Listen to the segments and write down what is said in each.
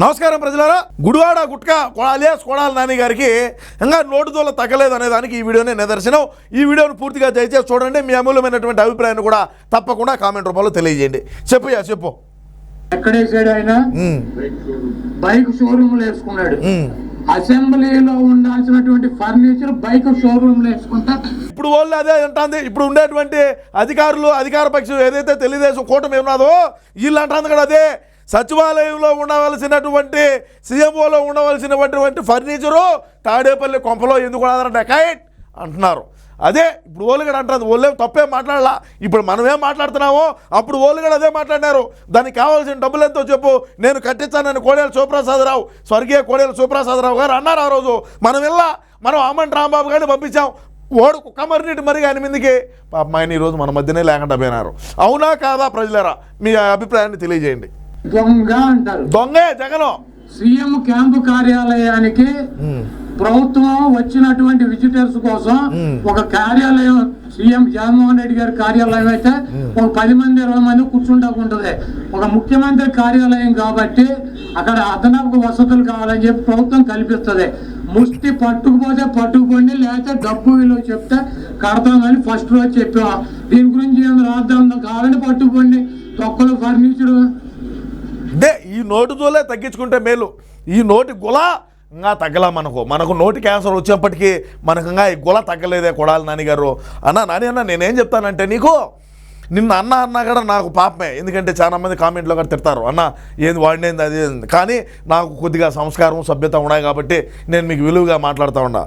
నమస్కారం ప్రజలారా. గుడివాడ గుట్కా అలియాస్ కొడాల నాని గారికి ఇంకా నోటు దూల తగ్గలేదు అనే దానికి ఈ వీడియోనే నిదర్శనం. ఈ వీడియోను పూర్తిగా దయచేసి చూడండి. మీ అమూల్యమైనటువంటి అభిప్రాయాన్ని కూడా తప్పకుండా కామెంట్ రూపంలో తెలియజేయండి. చెప్పు యా చెప్పు. ఎక్కడేసాడు ఆయన? బైక్ షోరూమ్ వేసుకున్నాడు. అసెంబ్లీలో ఉండాల్సినటువంటి ఫర్నిచర్ బైక్ షోరూమ్ వేసుకుంటా. ఇప్పుడు వాళ్ళు అదే అంటుంది. ఇప్పుడు ఉండేటువంటి అధికారులు అధికార పక్షం ఏదైతే తెలుగుదేశం కూటమి ఉన్నదో వీళ్ళు అంటుంది కదా అదే. సచివాలయంలో ఉండవలసినటువంటి సీఎంఓలో ఉండవలసినటువంటి ఫర్నిచరు తాడేపల్లి కొంపలో ఎందుకు ఉన్నదంటే కైట్ అంటున్నారు. అదే ఇప్పుడు ఓలుగడ అంటారు అంటుంది ఓళ్ళేం తప్పేం మాట్లాడాలా. ఇప్పుడు మనం ఏం మాట్లాడుతున్నామో అప్పుడు ఓలుగడ అదే మాట్లాడినారు. దానికి కావాల్సిన డబ్బులు ఎంతో చెప్పు. నేను కట్టించానని కోడేలు శివప్రసాదరావు స్వర్గీయ కోడేలు శివప్రసాదరావు గారు అన్నారు ఆ రోజు. మనం వెళ్ళా మనం ఆమంటి రాంబాబు గారిని పంపించాం. ఓడు కుక్క మరి ఆయన మీదకి. పాప ఆయన ఈరోజు మన మధ్యనే లేకుండా పోయినారు. అవునా కాదా ప్రజలరా? మీ అభిప్రాయాన్ని తెలియజేయండి. దొంగ అంటారు. దొంగే జగను. సీఎం క్యాంపు కార్యాలయానికి ప్రభుత్వం వచ్చినటువంటి విజిటర్స్ కోసం ఒక కార్యాలయం సీఎం జగన్మోహన్ రెడ్డి గారి కార్యాలయం అయితే ఒక పది మంది ఇరవై మంది కూర్చుంటాకుంటది ఒక ముఖ్యమంత్రి కార్యాలయం కాబట్టి అక్కడ అదనపు వసతులు కావాలని చెప్పి ప్రభుత్వం కల్పిస్తుంది. ముష్టి పట్టుకుపోతే పట్టుకుపోండి లేకపోతే డబ్బు విలువ చెప్తే కడతామని ఫస్ట్ రోజు చెప్పాం. దీని గురించి రాద్దాం కావాలంటే పట్టుకుపోండి. తొక్కలు ఫర్నిచర్ అంటే ఈ నోటు తోలే తగ్గించుకుంటే మేలు. ఈ నోటి గుల ఇంకా తగ్గలా మనకు. మనకు నోటి క్యాన్సర్ వచ్చేప్పటికీ మనకు ఇంకా ఈ గుల తగ్గలేదే కొడాలి నానిగారు. అన్న నాని అన్న నేనేం చెప్తానంటే నీకు నిన్న అన్న అన్నా కూడా నాకు పాపమే. ఎందుకంటే చాలా మంది కామెంట్లో కూడా తిడతారు. అన్న ఏంది వాడినేంది అది కానీ నాకు కొద్దిగా సంస్కారం సభ్యత ఉన్నాయి కాబట్టి నేను మీకు విలువగా మాట్లాడుతూ ఉన్నా.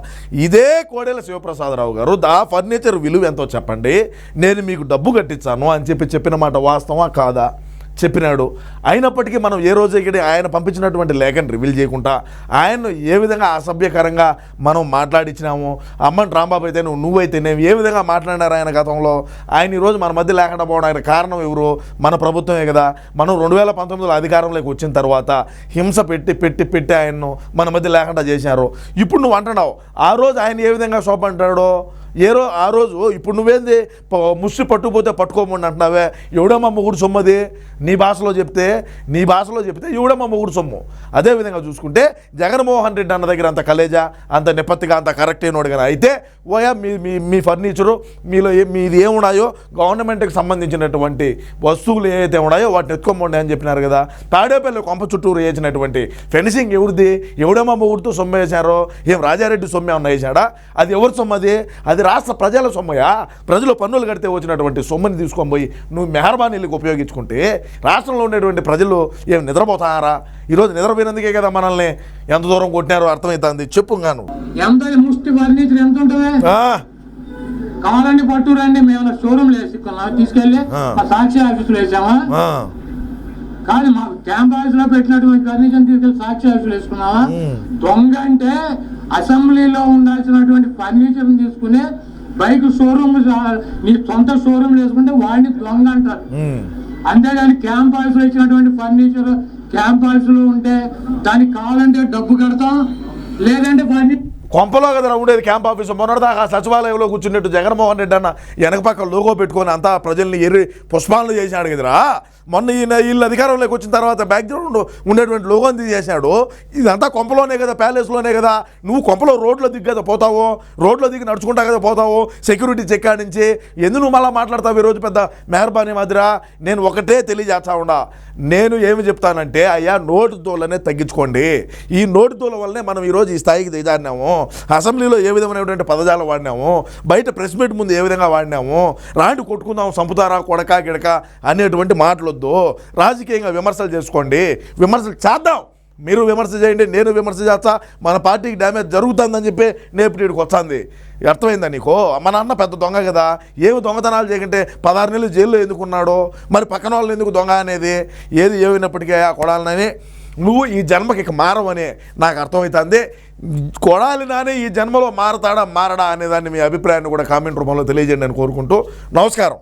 ఇదే కోడెల శివప్రసాదరావు గారు దా ఫర్నిచర్ విలువ ఎంతో చెప్పండి. నేను మీకు డబ్బు కట్టించాను అని చెప్పి చెప్పిన మాట వాస్తవా కాదా? చెప్పినాడు. అయినప్పటికీ మనం ఏ రోజు ఇక్కడ ఆయన పంపించినటువంటి లేఖను రివీల్ చేయకుండా ఆయన్ను ఏ విధంగా అసభ్యకరంగా మనం మాట్లాడించినాము అమ్మని రాంబాబు అయితే నువ్వు నువ్వైతేనేమి ఏ విధంగా మాట్లాడినారు ఆయన గతంలో ఆయన ఈరోజు మన మధ్య లేకుండా పోవడానికి కారణం ఎవరు? మన ప్రభుత్వమే కదా. మనం రెండు వేల పంతొమ్మిదిలో అధికారంలోకి వచ్చిన తర్వాత హింస పెట్టి పెట్టి పెట్టి ఆయన్ను మన మధ్య లేకుండా చేశారు ఇప్పుడు నువ్వు అంటున్నావు ఆ రోజు ఆయన ఏ విధంగా శోభ అంటాడో ఏ రో ఆ రోజు ఇప్పుడు నువ్వేంది? ముష్టి పట్టుకుపోతే పట్టుకోమండి అంటున్నావే. ఎవడమ్మ మొగుడు సొమ్మది? నీ భాషలో చెప్తే నీ భాషలో చెప్తే ఎవడమ్మా మొగుడు సొమ్ము? అదే విధంగా చూసుకుంటే జగన్మోహన్ రెడ్డి అన్న దగ్గర అంత కలేజా? అంత నిపత్తిగా అంత కరెక్ట్ అయినోడు కానీ అయితే ఓయా మీ మీ మీ ఫర్నిచరు మీలో ఏ మీది ఏమున్నాయో గవర్నమెంట్కి సంబంధించినటువంటి వస్తువులు ఏవైతే ఉన్నాయో వాటిని ఎత్తుకోమండి అని చెప్పినారు కదా. తాడేపల్లి కొంప చుట్టూరు వేసినటువంటి ఫెన్సింగ్ ఎవరిది? ఎవడమ్మ మొగుడుతో సొమ్ము వేశారో? ఏం రాజారెడ్డి సొమ్మే ఏమన్నా వేశాడా? అది ఎవరి సొమ్మది? అది రాష్ట్ర ప్రజల సొమ్మయా? ప్రజలు పన్నులు కడితే వచ్చినటువంటి సొమ్ముని తీసుకొని పోయి నువ్వు మెహర్బానీలకు ఉపయోగించుకుంటే రాష్ట్రంలో ఉండేటువంటి ప్రజలు ఏం నిద్రపోతారా? ఈరోజు నిద్రపోయినందుకే కదా మనల్ని ఎంత దూరం కొట్టినారో అర్థమవుతుంది చెప్పు గాను కావాలండి పట్టు రండి మేము షోరూమ్ వేసుకున్నాం తీసుకెళ్ళి సాక్షి ఆఫీసులో వేసామా? కానీ మా క్యాంపస్లో పెట్టినటువంటి ఫర్నిచర్ తీసుకెళ్ళి సాక్షి ఆఫీసులో వేసుకున్నావా. దొంగ అంటే అసెంబ్లీలో ఉండాల్సినటువంటి ఫర్నిచర్ తీసుకుని బైక్ షోరూమ్ నీ సొంత షోరూమ్ వేసుకుంటే వాడిని దొంగ అంటారు. అంతేగాని క్యాంపస్లో ఇచ్చినటువంటి ఫర్నిచర్ క్యాంపస్లో ఉంటే దానికి కావాలంటే డబ్బు కడతాం లేదంటే ఫర్నిచర్ కొంపలో కదరా ఉండేది క్యాంప్ ఆఫీస్ మొన్నటిదాకా సచివాలయంలో కూర్చున్నట్టు జగన్మోహన్ రెడ్డి అన్న వెనక పక్క లోగో పెట్టుకొని అంతా ప్రజల్ని ఎర్రి పుష్పాలను చేసినాడు కదరా. మొన్న ఈయన వీళ్ళు అధికారంలోకి వచ్చిన తర్వాత బ్యాక్గ్రౌండ్ ఉండేటువంటి లోగోని తీసేశాడు ఇదంతా కొంపలోనే కదా ప్యాలెస్లోనే కదా. నువ్వు కొంపలో రోడ్లో దిగ్గు కదా పోతావు? రోడ్లో దిగి నడుచుకుంటా కదా పోతావు? సెక్యూరిటీ చెక్ నుంచి ఎందుకు నువ్వు మళ్ళీ మాట్లాడతావు ఈరోజు పెద్ద మెహర్బానీ మాదిరా? నేను ఒకటే తెలియజేస్తా ఉండా నేను ఏమి చెప్తానంటే అయ్యా నోటు తోలనే తగ్గించుకోండి. ఈ నోటు దూల వల్లనే మనం ఈరోజు ఈ స్థాయికి దిగారినాము అసెంబ్లీలో ఏ విధమైనటువంటి పదజాలం వాడినాము బయట ప్రెస్ మీట్ ముందు ఏ విధంగా వాడినాము రాండి కొట్టుకుందాం సంపుతారా కొడక గిడక అనేటువంటి మాటలొద్దు. రాజకీయంగా విమర్శలు చేసుకోండి. విమర్శలు చేద్దాం. మీరు విమర్శ చేయండి నేను విమర్శ చేస్తా మన పార్టీకి డ్యామేజ్ జరుగుతుందని చెప్పి నేపటికి వస్తుంది. అర్థమైందా నీకు? మా నాన్న పెద్ద దొంగ కదా. ఏమి దొంగతనాలు చేయకంటే పదహారు నెలలు జైల్లో ఎందుకున్నాడో మరి పక్కన వాళ్ళు ఎందుకు దొంగ అనేది? ఏది ఏమైనప్పటికీ ఆ కొడాలని నువ్వు ఈ జన్మకి ఇక నాకు అర్థమవుతుంది. కొడాలి నానే ఈ జన్మలో మారతాడా మారడా అనేదాన్ని మీ అభిప్రాయాన్ని కూడా కామెంట్ రూపంలో తెలియజేయండి అని కోరుకుంటూ నమస్కారం.